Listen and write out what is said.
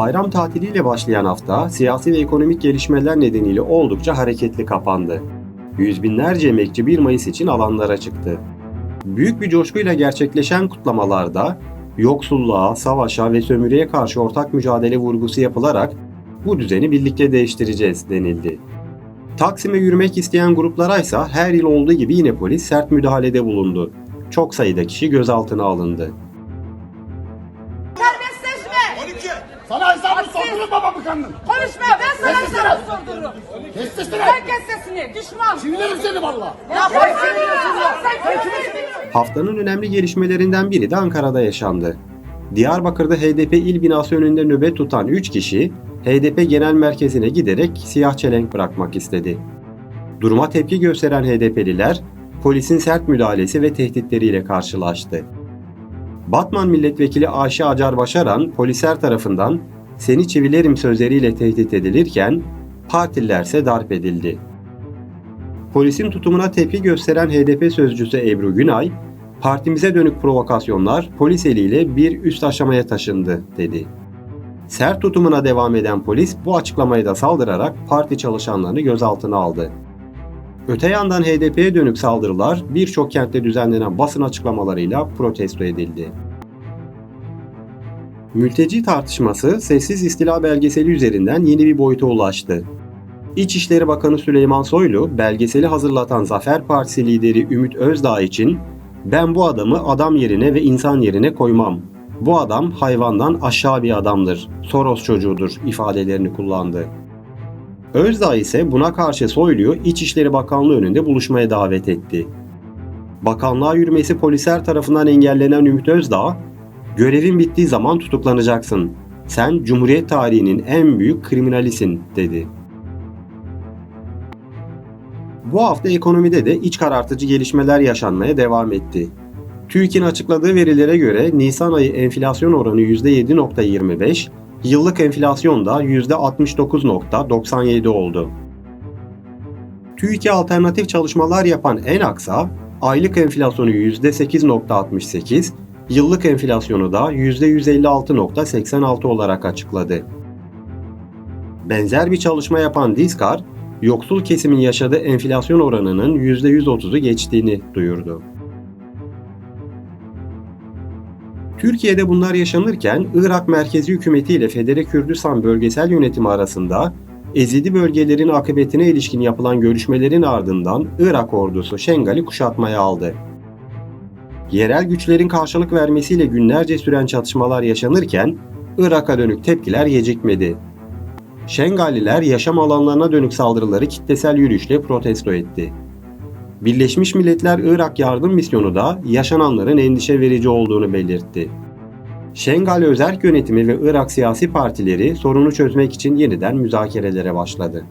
bayram tatiliyle başlayan hafta siyasi ve ekonomik gelişmeler nedeniyle oldukça hareketli kapandı. Yüz binlerce emekçi 1 Mayıs için alanlara çıktı. Büyük bir coşkuyla gerçekleşen kutlamalarda yoksulluğa, savaşa ve sömürüye karşı ortak mücadele vurgusu yapılarak bu düzeni birlikte değiştireceğiz denildi. Taksim'e yürümek isteyen gruplara ise her yıl olduğu gibi yine polis sert müdahalede bulundu. Çok sayıda kişi gözaltına alındı. Terbiyesizleşme. 12. Sana hesabını sordururum baba bakanının. Konuşma ben sana Sesini hesabı ver. sordururum. Kes sesini. Herkes sesini. Düşman. Çivilerim seni valla. Ya bırak seni ya. Sen kimsin? Haftanın önemli gelişmelerinden biri de Ankara'da yaşandı. Diyarbakır'da HDP il binası önünde nöbet tutan 3 kişi HDP genel merkezine giderek siyah çelenk bırakmak istedi. Duruma tepki gösteren HDP'liler polisin sert müdahalesi ve tehditleriyle karşılaştı. Batman milletvekili Ayşe Acar Başaran polisler tarafından seni çivilerim sözleriyle tehdit edilirken partililerse darp edildi. Polisin tutumuna tepki gösteren HDP sözcüsü Ebru Günay, partimize dönük provokasyonlar polis eliyle bir üst aşamaya taşındı dedi. Sert tutumuna devam eden polis bu açıklamayı da saldırarak parti çalışanlarını gözaltına aldı. Öte yandan HDP'ye dönük saldırılar birçok kentte düzenlenen basın açıklamalarıyla protesto edildi. Mülteci tartışması sessiz istila belgeseli üzerinden yeni bir boyuta ulaştı. İçişleri Bakanı Süleyman Soylu, belgeseli hazırlatan Zafer Partisi lideri Ümit Özdağ için ben bu adamı adam yerine ve insan yerine koymam. Bu adam hayvandan aşağı bir adamdır, Soros çocuğudur ifadelerini kullandı. Özdağ ise buna karşı Soylu'yu İçişleri Bakanlığı önünde buluşmaya davet etti. Bakanlığa yürümesi polisler tarafından engellenen Ümit Özdağ, görevin bittiği zaman tutuklanacaksın. Sen Cumhuriyet tarihinin en büyük kriminalisin dedi. Bu hafta ekonomide de iç karartıcı gelişmeler yaşanmaya devam etti. TÜİK'in açıkladığı verilere göre Nisan ayı enflasyon oranı %7.25, yıllık enflasyon da %69.97 oldu. TÜİK'e alternatif çalışmalar yapan Enaksa, aylık enflasyonu %8.68, yıllık enflasyonu da %156.86 olarak açıkladı. Benzer bir çalışma yapan Diskar, yoksul kesimin yaşadığı enflasyon oranının %130'u geçtiğini duyurdu. Türkiye'de bunlar yaşanırken Irak merkezi hükümeti ile Federe Kürdistan bölgesel yönetimi arasında Ezidi bölgelerin akıbetine ilişkin yapılan görüşmelerin ardından Irak ordusu Şengal'i kuşatmaya aldı. Yerel güçlerin karşılık vermesiyle günlerce süren çatışmalar yaşanırken Irak'a dönük tepkiler gecikmedi. Şengaliler yaşam alanlarına dönük saldırıları kitlesel yürüyüşle protesto etti. Birleşmiş Milletler Irak Yardım Misyonu da yaşananların endişe verici olduğunu belirtti. Şengal Özerk Yönetimi ve Irak siyasi partileri sorunu çözmek için yeniden müzakerelere başladı.